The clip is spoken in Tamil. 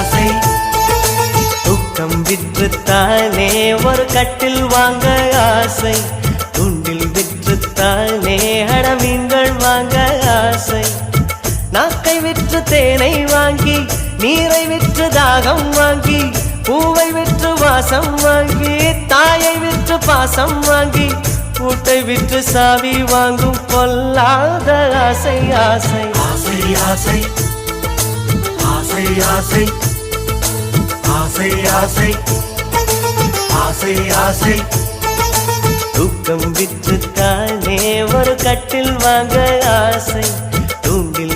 ஆசை. தூக்கம் விற்றுத்தானே ஒரு கட்டில் வாங்க ஆசை. துண்டில் விற்றுத்தானே அடமீன்கள் வாங்க ஆசை. நாக்கை விற்று தேனை வாங்கி நீரை விற்று தாகம் வாங்கி பூவை விற்று வாசம் வாங்கி தாயை விற்று பாசம் வாங்கி கூட்டை விற்று சாவி வாங்கும் பொல்லாத ஆசை ஆசை. ஆசை ஆசை. ஆசை ஆசை. ஆசை ஆசை. ஆசை ஆசை. தூக்கம் விற்று தானே ஒரு கட்டில் வாங்க ஆசை. தூண்டில்